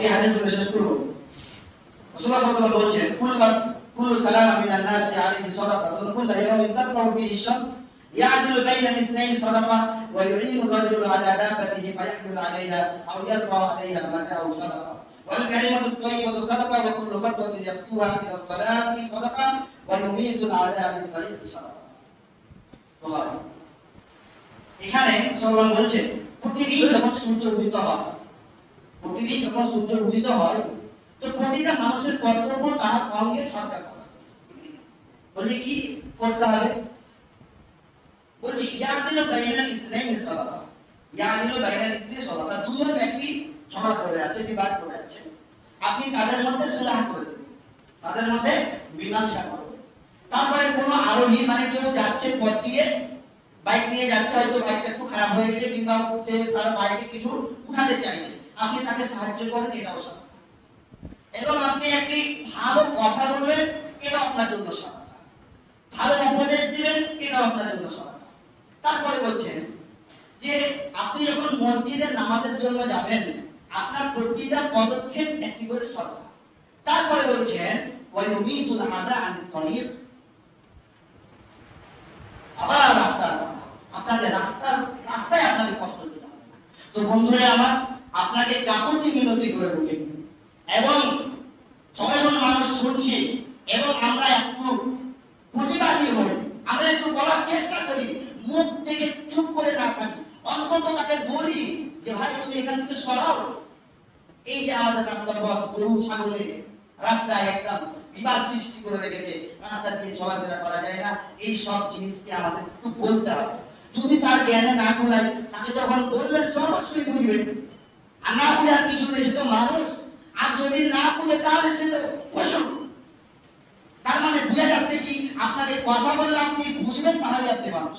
একটি হাদিস বলে শেষ করব রাসূলুল্লাহ সাল্লাল্লাহু আলাইহি ওয়াসাল্লাম বলছেন কুল্লু কুল্লু সালামা মিনান নাসি আলাইহি সাদাকাতুন কুল্লু ইয়াওমিন তাতলাউ ফিহি শামস يعدل بين الاثنين صدقة ويعين الرجل على دابته فيحمل عليها أو يرفع عليها متاعه صدقة والكلمة الطيبة صدقة وكل خطوة يخطوها إلى الصلاة صدقة ويميت الأعداء من طريق الصدقة. বুখারী। এখানে সলমান বলছেন প্রতিদিন যখন সূর্য উদিত হয় প্রতিদিন যখন সূর্য উদিত হয়, তো প্রতিটা মানুষের কর্তব্য তার অঙ্গে সরকার করা। বলছে, কি করতে হবে? বলছি ইয়াদিল বাইনাল ইসলাইন সালাতা ইয়াদিল বাইনাল ইসলাইন সালাতা দুজন ব্যক্তি ঝগড়া করে আছে, বিবাদ করে আছে। আপনি তাদের মধ্যে সুলাহ করে দেবেন। তাদের মধ্যে মীমাংসা করবেন। তারপরে কোনো আরোহী মানে কেউ যাচ্ছে পথ দিয়ে, বাইক নিয়ে যাচ্ছে, হয়তো বাইকটা একটু খারাপ হয়ে গেছে, কিংবা সে তার বাইকে কিছু উঠাতে চাইছে। আপনি তাকে সাহায্য করেন এটাও সাধনা এবং আপনি একটি ভালো কথা বলবেন, এটা আপনার জন্য সাধনা ভালো উপদেশ দিবেন, এটা আপনার জন্য সাধনা তারপরে বলছেন যে, আপনি যখন মসজিদে নামাজের জন্য যাবেন, আপনার প্রতিটা পদক্ষেপ একটি করে সদকা তারপরে বলছেন, ওয়ায়ুমিতুল আদা আন তরিক। আবার রাস্তা আপনাকে রাস্তার, রাস্তায় আপনাকে কষ্ট দিতে হবে। তো বন্ধুরা আমার আপনাকে কাকুতি মিনতি করে বলি। এবং ছয়জন মানুষ শুনছি এবং আমরা একটু প্রতিবাদী হই। আমরা একটু বলার চেষ্টা করি, মুখ থেকে চুপ করে না থাকি। অন্তত তাকে বলি যে, ভাই, তুমি এখান থেকে সরাও। এই যে আমাদের রাস্তার গরু ছাগলের রাস্তায় একদম বিবাদ সৃষ্টি করে রেখেছে। রাস্তা দিয়ে চলাফেরা করা যায় না। এই সব জিনিসকে আমাদের একটু বলতে হবে। যদি তার জ্ঞানে না খোলাই তাকে যখন বলবেন সে অবশ্যই বুঝবেন না আর কিছু নেই, সে তো মানুষ। আর যদি না বুঝে তাহলে সে তো পশু। তার মানে বোঝা যাচ্ছে কি আপনাকে কথা বললে আপনি বুঝবেন, তাহলে আপনি মানুষ।